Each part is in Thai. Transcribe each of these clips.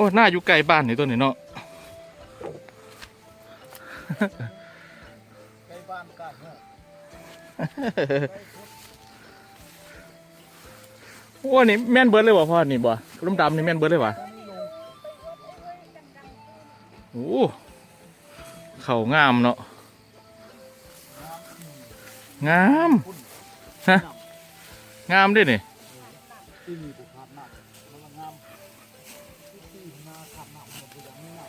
อ้หน้าอยู่ไกลบ้านนี่ตัวนี้เนาะใกล้บ้านกล้เนาะโอ้นี่แม่นเบิร์ดเลยวะพ่อนี่บ่รุ่มดำนี่แม่นเบิร์ดเลยวะโอ้เขางามเนาะงามฮะงามด้วยนี่ ที่มีบุคคลหนักมันละงามที่ที่นาขับหนักมันเป็นอย่างนี้นะ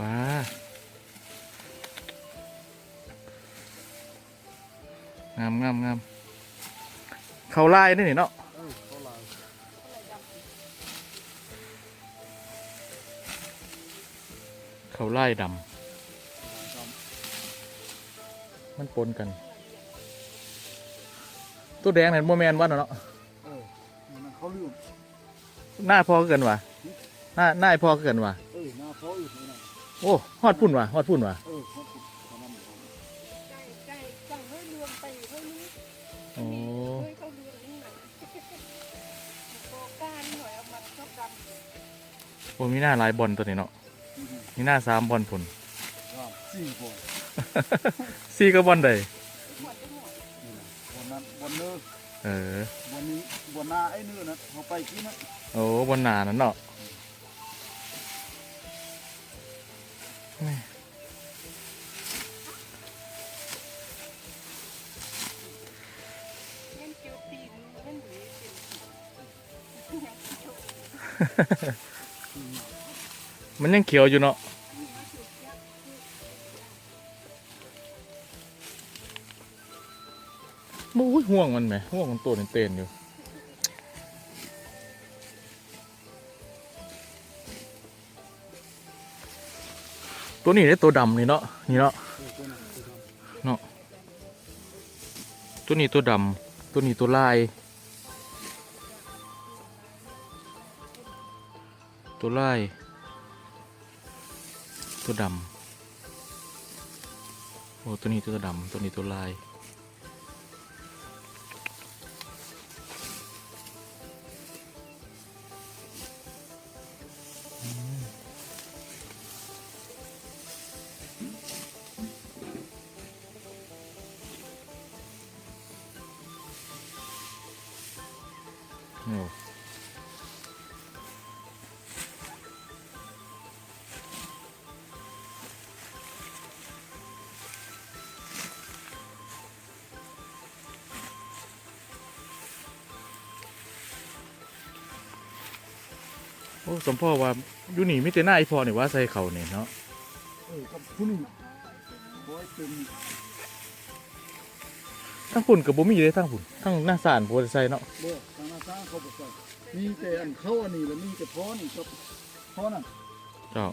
ว้างามงามงามเขาลายนี่นี่เนาะเออเท่าไหร่เขาลายดำมันปนกัน ตัวแดงเนี่ยโมแมนวันเนาะ หน้าพอเกินว่ะหน้าหน้าพอเกินว่ะเออหน้าเขาอีกนะโอ้ฮอดพุ่นว่ะฮอดพุ่นว่ะเออเขาติดเขานั่นเขาใกล้ใกล้จังให้เรืองไปเท่านี้โอ้เฮ้ยเขาเรืองนี่หน่อยโคการหน่อยเอามาชอบกันโหมีหน้าหลายบอลตัวนี้เนาะมีหน้าสามบอลพุ่นครับสี่คนสี่ก็บอลใดหมดทั้งหมดนี่นะวันนั้นวันเนื้อเออ วันนี้วันหน้าไอ้เนื้อนะเขาไปกินนะโอ้บอลหนานั่นเนาะแม่เล่นเกียวตีนเล่นหรือเกียวตีนยังโชว์มันยังเขียวอยู่เนาะ ห่วงมันไหมห่วงมันตัวเต้นอยู่ ตัวนี้ได้ตัวดำนี่เนาะนี่เนาะเนั้นตัวนั้นตัวนี้ตัวดำตัวนี้ตัวลาย ตัวลาย ตัวดำโอ้ตัวนี้ตัวดำตัวนี้ตัวลาย อ้สมพ่อว่าอยู่นี่มิแต่หน้าไอพอนี่ว่าใส่เขาเนี่ยเนาะเออกับผู้นี้บอยเป็นทั้งฝุ่นกับบ่มีเลยทั้งฝุ่นทั้งหน้าสานบ่ได้ใส่เนาะบ่ทางหน้าตางเขาบอกว่ามีแต่อันเข้าอันนี้แล้วมีแต่พ้อนี่กับพ้อนั่นเจ้า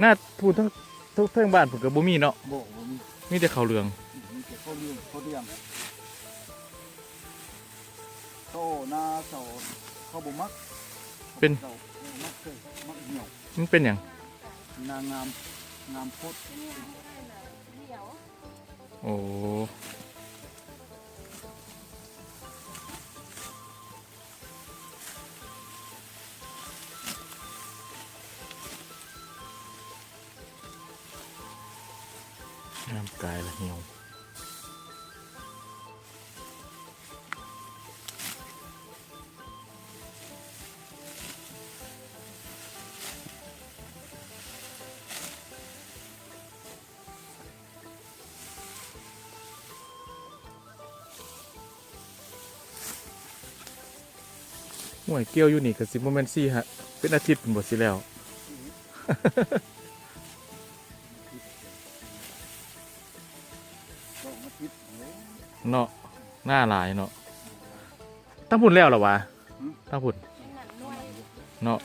หน้าพูดทั้งทุกเทั้งบ้านฝุ่นกับบ่มีเนาะบ่ว่ามีมีแต่เขาวเหลืองมีแต่เข้าเรื่องเข้าเรียงโตหน้าเสาเขาบ่มัก เป็นเสามักเลยมักเหี่ยวมันเป็นอย่างนางงามงามโพดนี่ไม่ได้นะเดี๋ยวโอ้น้ำกายละเหี่ยว ห่วยเกี่ยวอยู่นี่ก็สิบ่แม่นซี่ฮะ เป็นอาทิตย์เป็นบ่สิแล้ว เนาะหน้าหลายเนาะตั้งพุ่นแล้วเหรอวะตั้งพุ่นเนหนังหน่วยเนาะ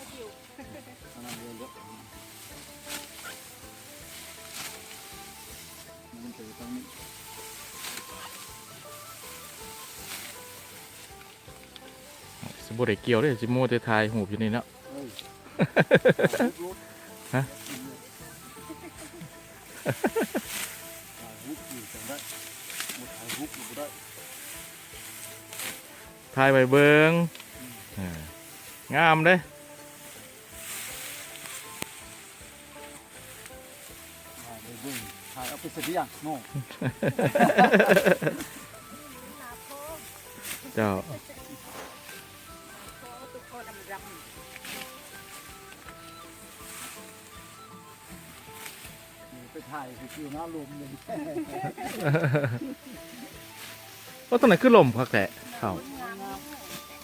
สิบ่ได้เกี่ยวเด้สิโมแต่ทายหูบอยู่นี่เนาะเอ้ยฮะ ถ่ายรูปอยู่จังได้หมดถ่ายรูปอยู่บ่ได้ถ่ายไว้เบิงเอองามเด้ถ่ายไปเบิ่งถ่ายเอาไปเสร็จหรือยังโน่ลาโพเจ้า ถ่ายไปคิวหน้าลมเลยว่าตรงไหนคือลมพักแต่เขางาม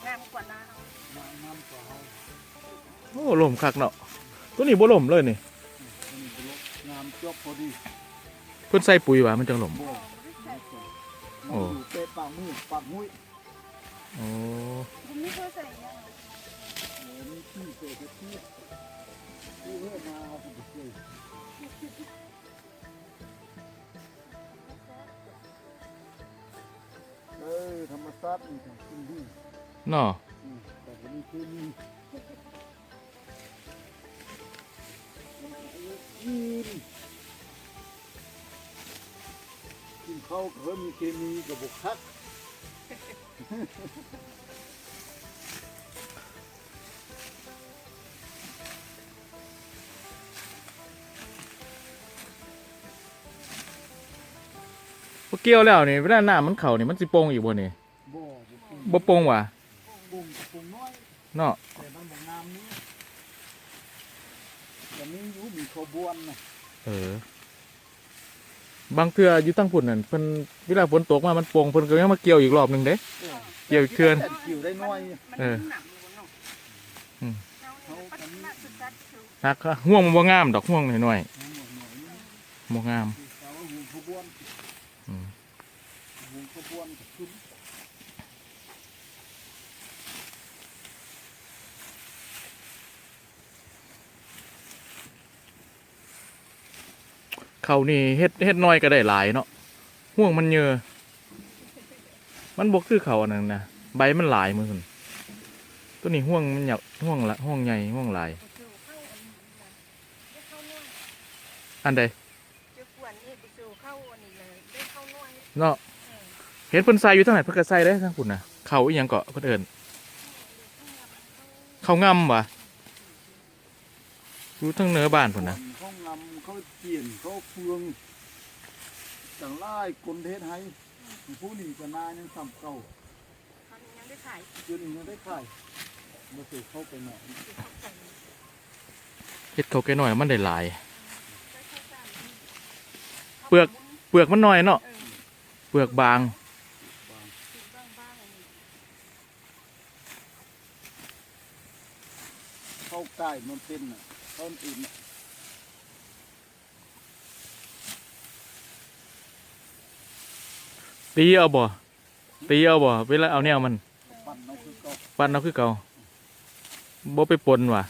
งามกว่าน้มางามกว่าเขาโอ้ลมคักเนาะตัวนี้บ่ลมเลยนี่อันนี้เป็นรถงามจบพอดีเพิ่นใส่ปุ๋ยหว่ามันจังลมโบ่โอ้มันอยู่เป๊ะปากมือปากมุ้ยโอ้ำคุณไม่เคยใส่ยังโอ้มีที่เศษที่ที่เฮ็ดมาเอาไปเฉย ออธรรมชาตินี่ของคุณดีเนาะอืมแต่ก็มีเคมีกินกินข้าวก็มีเคมีกับบุกคัก พวกเกี่ยวแล้วนี่เวลาน้ำมันเข้านี่มันสิโป่งอีกบ่นี่บ่บ่ปรุงบ่โป่งหว่ะปรุงปรุงน้อยเนาะแต่มันบ่งามนี้แต่มีอยู่มีขบวนนะเออบางเทื่ออยู่ตั้งพุ่นนั่นเพิ่นเวลาฝนตกมามันโป่งเพิ่นก็ยังมาเกี่ยวอีกรอบหนึงเด้ เออเกี่ยวอีกเทื่อน แต่เกี่ยวได้น้อยมันเออหนักอยู่เนาะอืมเขาปัดมาสุดจัดคือนักห่วงมันบ่งามดอกห่วงน้อยหน่อยๆนี่ๆบ่งามแต่ว่าหูขบวน อืม หูขบ วนกับขึ้นเขานี่เฮ็ดเฮ็ดน้อยก็ได้หลายเนาะห่วงมันเยอะมันบ่คือเขาอันนั้นนะใบมันหลายมือพุ่นตัวนี้ห่วงมันหยักห่วงละห่วงใหญ่ห่วงหลายสู่เข้าอันนี้ได้เข้าน้อยอันใดเจ้าขวัญนี่ไปสู่เข้าอันนี้เลยได้เข้าน้อยเนาะเห็นเพิ่นใส่อยู่ทางไหนเพิ่นก็ใส่ได้ทางพุ่นน่ะเขาอีหยังเกาะเพิ่นเอิ้นเขางำว่ะอยู่ทางเหนือบ้านพุ่นน่ะเขางำเขาเจียนเขาเฟืองจังไล่กลเทศให้ผู้นี้ก็นายังซ้ำเก่าเขายังได้ขายจนยังได้ขายมาสู่เข้าไปหน่อยที่เขาใส่เฮ็ดเขาแก่น้อยมันได้หลายได้เข้ากันเปลือกเปลือกมันน้อยเนาะเออเปลือกบาง ถึงบ้างบ้างอันนี้ เข้าใกล้ มันเป็นน่ะต้นอื่นน่ะตีเอาบ่ ตีเอาบ่ เวลาเอาแนวมัน ปั่นเอาคือเก่า ปั้นเอาคือเก่าบ่ไปปนว่ะ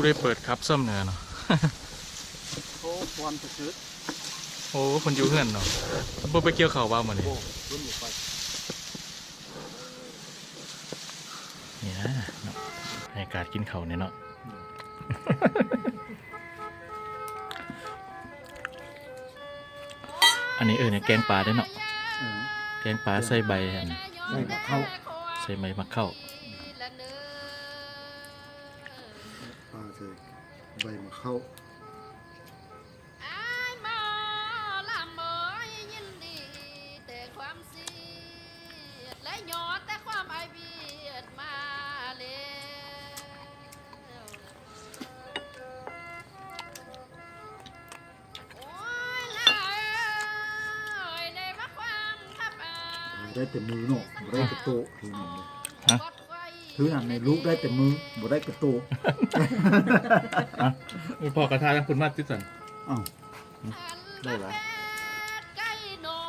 ผู้ได้เปิดครับซ้ำเนื้อเนาะเขาควันจะเกิดโอ้คนอยู่เฮือนเนาะบ่ไปเกี่ยวข้าวบ้างมื้อนี้โอ้รุ่นอยู่ไปนี่นะเนาะบรรยากาศกินข้าวเนี่ยเนาะอันนี้เออเนี่ยแกงปลาได้เนาะเออแกงปลาใส่ใบอันใส่มะเข้าใส่ใบมะเข้า ใบมะเข้า อ้ายหมอลำเอ๋ยยินดีแต่ความเสียดและยอดแต่ความอายเบียดมาแล้วโอ้ยลาเอ้ยได้มาความทับอาย ได้แต่มือเนาะบ่ได้กระโตะถือหนังเลย ฮะ กดไว้ ถือหนังในลูกได้แต่มือบ่ได้กระโตะมีพอกระทาทั้งคุณมาติสันอ้าวได้หลายใกล้หน่อ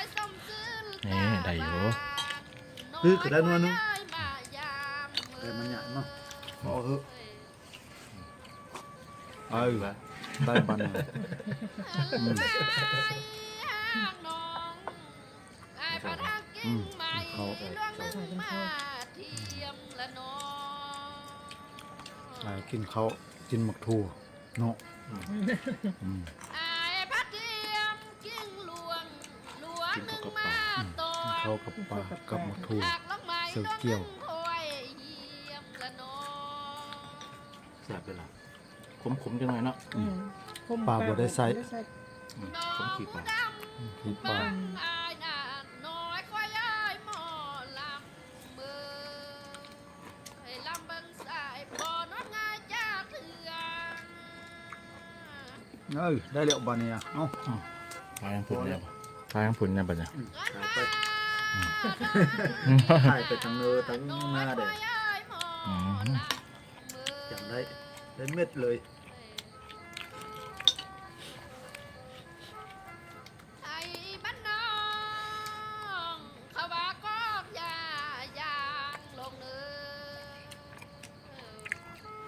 ยส้มซื่นนี่ได้อยู่คือก็ได้นัวนึงมายามแต่มันใหญ่เนาะเอาเถอะเอ้ยได้บันน่ะอืมห่างน้องไอ้พระทักกิ่งใหม่อืมล่วงนึงมา เทียมละน้องอ่ากินเขาวกินหมักถั่วเนาะอืมไอ้พระเทียมกิ่งหลวงหลวงนึงมาตอกินนเขาวกับปลากับหมักถั่วหากลงไม้เสือเกี่ยวลงถ้วยเยี่ยมละน้องแซ่บไปละขมขมๆจังหน่อยเนาะอืมปลาบ่ได้ใส่อืมขมขี้ปลาขี้ปลาอ เอ้ยได้แล้วบาเนี่ยเอ้าปลายังผุนเนี่ยบ่ปลายังผุนเนี่ยบัดเนี่ยถ่ายไปถ่ายไปทางเนอทางหน้าเด้อืมจำได้ได้เม็ดเลยไทยบ้านน้องเขาว่ากอกยายางลงเนื้อ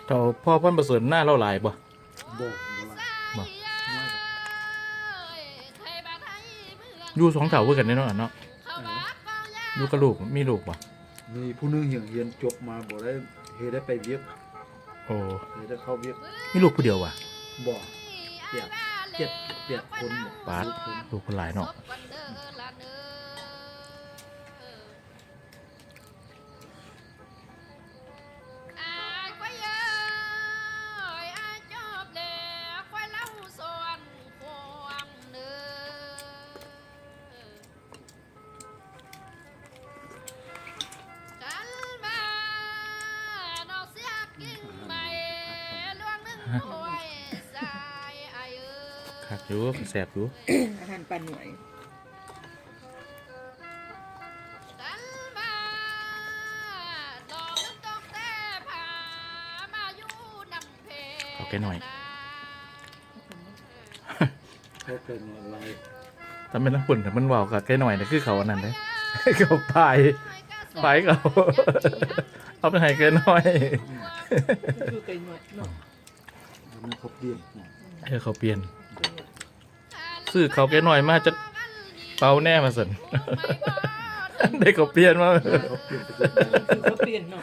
เจ้าพ่อเพ่นประเสริฐหน้าเราหลายบ่บ่บ่ละบ่ ไทยบ้านไทยเมื องอยู่สองเถ่าเพื่อกันแน่นอนเนาะเขาว่ากอกยาอยู่กับลูกมีลูกบ่มีผู้หนึงเหียงเรียนจบมาบ่ได้เฮ็ดได้ไปเวียกโอ้เฮ็ดได้เข้าเวียกมีลูกผู้เดียวว่ะบ่เปียกเจ็ดเปียกคนบ่ปาดคนลูกคนหลายเนาะศพวันเด้อละ อยู่แซ่บอยู่อาหารปลาหน่วยกันมาดอกนึกตอกแต่ผามาอยู่นำเพเอาแค่หน่อยเขาเป็นอะไรถ้าเป็นน้ำปุ่นแต่มันเว้ากับแค่หน่อยนะคือเขาอันนั้นเด้เขาพายไปเขาเอาไปให้แค่หน่อยคือไก่หน่วยเนาะมันครบเดียนเนาะเออเขาเปลี่ยน ซื้อเขาแกหน่อยมาจะเป่าแน่มาสันได้เขาเปลี่ยนมาเขาเปลี่ยนเนาะ